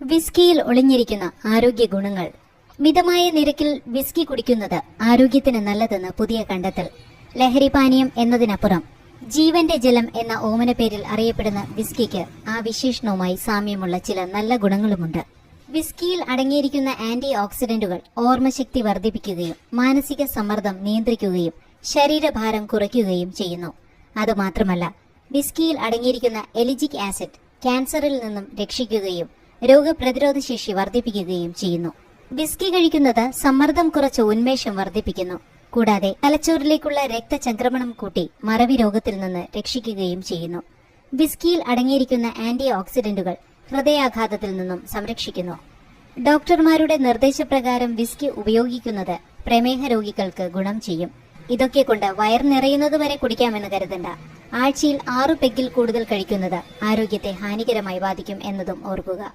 വിസ്കിയിൽ ഒളിഞ്ഞിരിക്കുന്ന ആരോഗ്യ ഗുണങ്ങൾ. മിതമായ നിരക്കിൽ വിസ്കി കുടിക്കുന്നത് ആരോഗ്യത്തിന് നല്ലതെന്ന് പുതിയ കണ്ടെത്തൽ. ലഹരിപാനീയം എന്നതിനപ്പുറം ജീവന്റെ ജലം എന്ന ഓമന പേരിൽ അറിയപ്പെടുന്ന വിസ്കിക്ക് ആ വിശേഷണവുമായി സാമ്യമുള്ള ചില നല്ല ഗുണങ്ങളുമുണ്ട്. വിസ്കിയിൽ അടങ്ങിയിരിക്കുന്ന ആന്റി ഓക്സിഡന്റുകൾ ഓർമ്മശക്തി വർദ്ധിപ്പിക്കുകയും മാനസിക സമ്മർദ്ദം നിയന്ത്രിക്കുകയും ശരീരഭാരം കുറയ്ക്കുകയും ചെയ്യുന്നു. അതുമാത്രമല്ല വിസ്കിയിൽ അടങ്ങിയിരിക്കുന്ന എലിജിക് ആസിഡ് ക്യാൻസറിൽ നിന്നും രക്ഷിക്കുകയും രോഗപ്രതിരോധ ശേഷി വർദ്ധിപ്പിക്കുകയും ചെയ്യുന്നു. വിസ്കി കഴിക്കുന്നത് സമ്മർദ്ദം കുറച്ച് ഉന്മേഷം വർദ്ധിപ്പിക്കുന്നു. കൂടാതെ തലച്ചോറിലേക്കുള്ള രക്തചംക്രമണം കൂട്ടി മറവി രോഗത്തിൽ നിന്ന് രക്ഷിക്കുകയും ചെയ്യുന്നു. വിസ്കിയിൽ അടങ്ങിയിരിക്കുന്ന ആന്റി ഓക്സിഡന്റുകൾ ഹൃദയാഘാതത്തിൽ നിന്നും സംരക്ഷിക്കുന്നു. ഡോക്ടർമാരുടെ നിർദ്ദേശപ്രകാരം വിസ്കി ഉപയോഗിക്കുന്നത് പ്രമേഹ രോഗികൾക്ക് ഗുണം ചെയ്യും. ഇതൊക്കെ കൊണ്ട് വയർ നിറയുന്നത് വരെ കുടിക്കാമെന്ന് കരുതണ്ട. ആഴ്ചയിൽ ആറു പെഗ്ഗിൽ കൂടുതൽ കഴിക്കുന്നത് ആരോഗ്യത്തെ ഹാനികരമായി ബാധിക്കും എന്നതും ഓർക്കുക.